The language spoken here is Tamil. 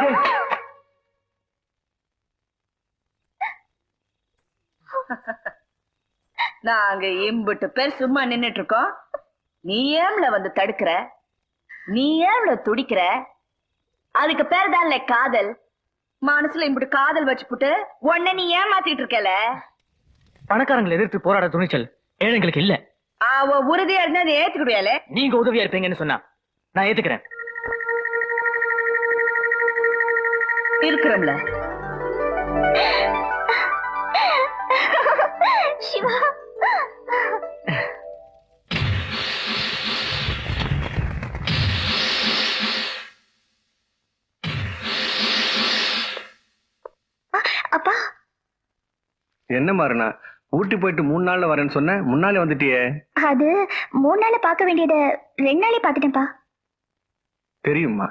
நாங்க இம்புட்டு பேர் சும்மா நின்னுட்டு இருக்கோம் நீ ஏம்ல வந்து தடுக்கிற? நீ ஏம்ல துடிக்கிற? அதுக்கு பேர் தான் காதல். மனசுல இம்புட்டு காதல் வச்சுப்புட்டு உன்னை நீ ஏமாத்திட்டு இருக்கல. பணக்காரங்களை எதிர்த்து போராட துணிச்சல் ஏழைங்களுக்கு இல்ல. அவ உறுதியா இருந்தா அதை ஏத்துக்கிடுவாளே நீங்க உதவியா இருப்பீங்கன்னு சொன்னா நான் ஏத்துக்கிறேன். இருக்கிறோம்ல சிவா. அப்பா. என்ன மாறினா? ஊட்டி போயிட்டு மூணு நாள்ல வரேன்னு சொன்ன முன்னாலே வந்துட்டியே. அது மூணு நாள் பார்க்க வேண்டியதை ரெண்டு நாளே பார்த்துட்டேன்ப்பா. தெரியுமா